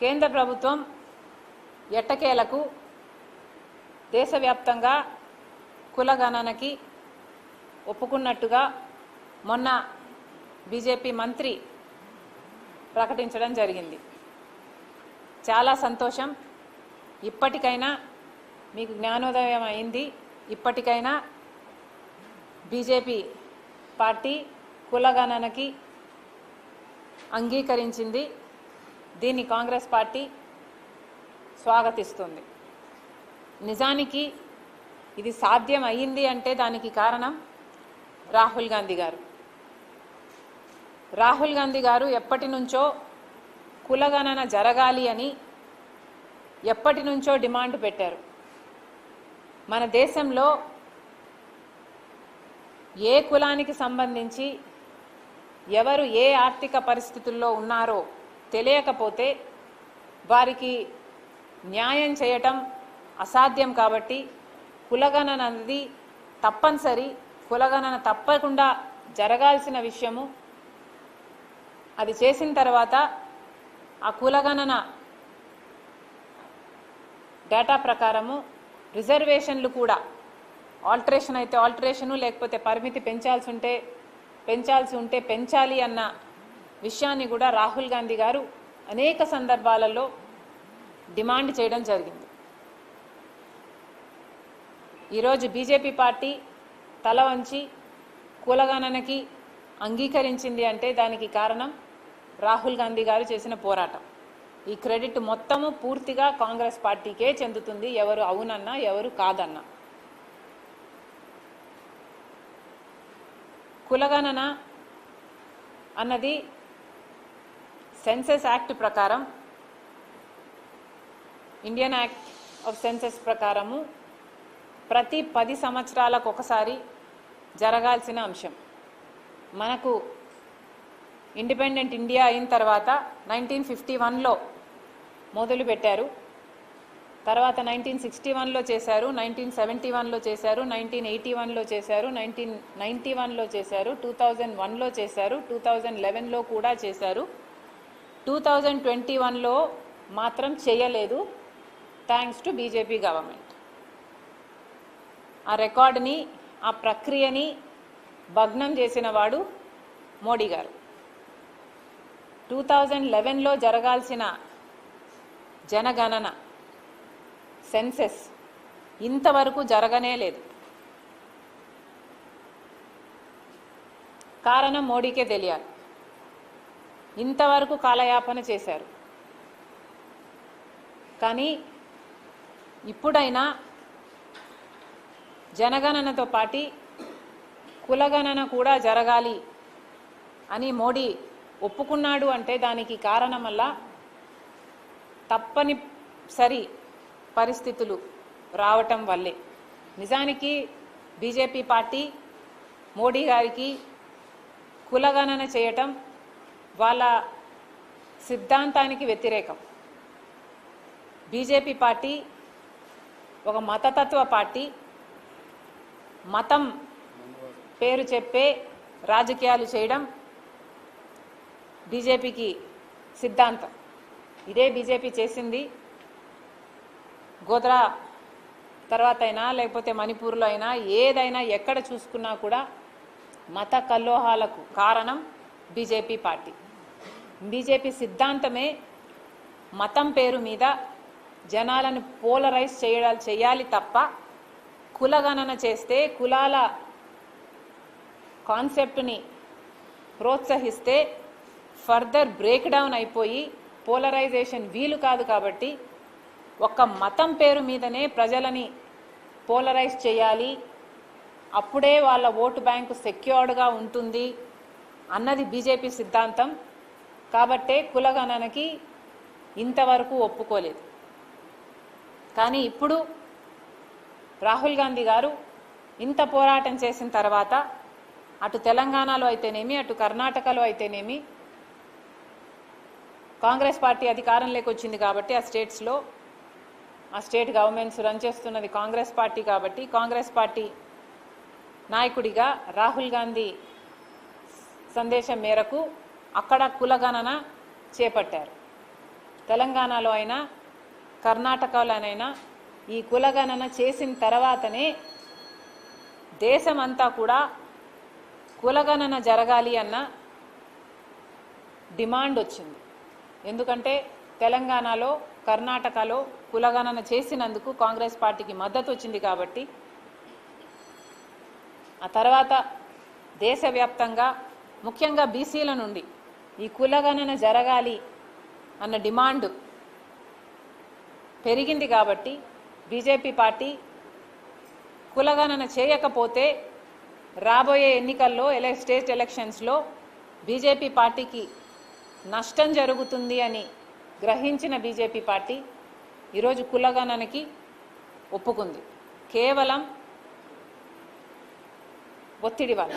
కేంద్ర ప్రభుత్వం ఎట్టకేలకు దేశవ్యాప్తంగా కులగణనకి ఒప్పుకున్నట్టుగా మొన్న బీజేపీ మంత్రి ప్రకటించడం జరిగింది. చాలా సంతోషం. ఇప్పటికైనా మీకు జ్ఞానోదయం అయింది. ఇప్పటికైనా బీజేపీ పార్టీ కులగణనకి అంగీకరించింది. దీన్ని కాంగ్రెస్ పార్టీ స్వాగతిస్తుంది. నిజానికి ఇది సాధ్యం అయ్యింది అంటే దానికి కారణం రాహుల్ గాంధీ గారు. రాహుల్ గాంధీ గారు ఎప్పటి నుంచో కులగణన జరగాలి అని ఎప్పటి నుంచో డిమాండ్ పెట్టారు. మన దేశంలో ఏ కులానికి సంబంధించి ఎవరు ఏ ఆర్థిక పరిస్థితుల్లో ఉన్నారో తెలియకపోతే వారికి న్యాయం చేయటం అసాధ్యం కాబట్టి కులగణన అనేది తప్పనిసరి. కులగణన తప్పకుండా జరగాల్సిన విషయము. అది చేసిన తర్వాత ఆ కులగణన డేటా ప్రకారము రిజర్వేషన్లు కూడా ఆల్టరేషన్ అయితే ఆల్టరేషను లేకపోతే పరిమితి పెంచాల్సి ఉంటే పెంచాల్సి ఉంటే పెంచాలి అన్న విషయాన్ని కూడా రాహుల్ గాంధీ గారు అనేక సందర్భాలలో డిమాండ్ చేయడం జరిగింది. ఈరోజు బీజేపీ పార్టీ తల వంచి కులగణనకి అంగీకరించింది అంటే దానికి కారణం రాహుల్ గాంధీ గారు చేసిన పోరాటం. ఈ క్రెడిట్ మొత్తము పూర్తిగా కాంగ్రెస్ పార్టీకే చెందుతుంది. ఎవరు అవునన్నా ఎవరు కాదన్నా. కులగణన అన్నది సెన్సెస్ యాక్ట్ ప్రకారం ఇండియన్ యాక్ట్ ఆఫ్ సెన్సెస్ ప్రకారము ప్రతి పది సంవత్సరాలకు ఒకసారి జరగాల్సిన అంశం. మనకు ఇండిపెండెంట్ ఇండియా అయిన తర్వాత నైన్టీన్ ఫిఫ్టీ వన్లో మొదలు పెట్టారు తర్వాత నైన్టీన్ సిక్స్టీ వన్లో చేశారు నైన్టీన్ సెవెంటీ వన్లో చేశారు నైన్టీన్ ఎయిటీ వన్లో చేశారు నైన్టీన్ నైంటీ వన్లో చేశారు టూ థౌజండ్ వన్లో చేశారు టూ థౌజండ్ లెవెన్లో కూడా చేశారు. టూ థౌజండ్ ట్వంటీ వన్లో మాత్రం చేయలేదు థ్యాంక్స్ టు బీజేపీ గవర్నమెంట్ ఆ రికార్డుని ఆ ప్రక్రియని భగ్నం చేసిన వాడు మోడీ గారు. టూ థౌజండ్ లెవెన్లో జరగాల్సిన జనగణన సెన్సెస్ ఇంతవరకు జరగనే లేదు. కారణం మోడీకే తెలియాలి. ఇంతవరకు కాలయాపన చేశారు. కానీ ఇప్పుడైనా జనగణనతో పాటి కులగణన కూడా జరగాలి అని మోడీ ఒప్పుకున్నాడు అంటే దానికి కారణం వల్ల తప్పనిసరి పరిస్థితులు రావటం వల్లే. నిజానికి బీజేపీ పార్టీ మోడీ గారికి కులగణన చేయటం వాళ్ళ సిద్ధాంతానికి వ్యతిరేకం. బీజేపీ పార్టీ ఒక మతతత్వ పార్టీ. మతం పేరు చెప్పే రాజకీయాలు చేయడం బీజేపీకి సిద్ధాంతం. ఇదే బీజేపీ చేసింది. గోద్రా తర్వాత అయినా లేకపోతే మణిపూర్లో అయినా ఏదైనా ఎక్కడ చూసుకున్నా కూడా మత కల్లోహాలకు కారణం బీజేపీ పార్టీ. బీజేపీ సిద్ధాంతమే మతం పేరు మీద జనాలను పోలరైజ్ చేయడా చేయాలి తప్ప కులగణన చేస్తే కులాల కాన్సెప్ట్ని ప్రోత్సహిస్తే ఫర్దర్ బ్రేక్ డౌన్ అయిపోయి పోలరైజేషన్ వీలు కాదు కాబట్టి ఒక్క మతం పేరు మీదనే ప్రజలని పోలరైజ్ చేయాలి. అప్పుడే వాళ్ళ ఓటు బ్యాంకు సెక్యూర్డ్గా ఉంటుంది అన్నది బీజేపీ సిద్ధాంతం. కాబట్టే కులగణనకి ఇంతవరకు ఒప్పుకోలేదు. కానీ ఇప్పుడు రాహుల్ గాంధీ గారు ఇంత పోరాటం చేసిన తర్వాత అటు తెలంగాణలో అయితేనేమి అటు కర్ణాటకలో అయితేనేమి కాంగ్రెస్ పార్టీ అధికారంలోకి వచ్చింది కాబట్టి ఆ స్టేట్స్లో ఆ స్టేట్ గవర్నమెంట్స్ రన్ చేస్తున్నది కాంగ్రెస్ పార్టీ కాబట్టి కాంగ్రెస్ పార్టీ నాయకుడిగా రాహుల్ గాంధీ సందేశం మేరకు అక్కడ కులగణన చేపట్టారు. తెలంగాణలో అయినా కర్ణాటకలోనైనా ఈ కులగణన చేసిన తర్వాతనే దేశమంతా కూడా కులగణన జరగాలి అన్న డిమాండ్ వచ్చింది. ఎందుకంటే తెలంగాణలో కర్ణాటకలో కులగణన చేసినందుకు కాంగ్రెస్ పార్టీకి మద్దతు వచ్చింది కాబట్టి ఆ తర్వాత దేశవ్యాప్తంగా ముఖ్యంగా బీసీల నుండి ఈ కులగణన జరగాలి అన్న డిమాండ్ పెరిగింది కాబట్టి బీజేపీ పార్టీ కులగణన చేయకపోతే రాబోయే ఎన్నికల్లో ఎలె స్టేట్ ఎలక్షన్స్లో బీజేపీ పార్టీకి నష్టం జరుగుతుంది అని గ్రహించిన బీజేపీ పార్టీ ఈరోజు కులగణనకి ఒప్పుకుంది. కేవలం ఒత్తిడి వల్ల.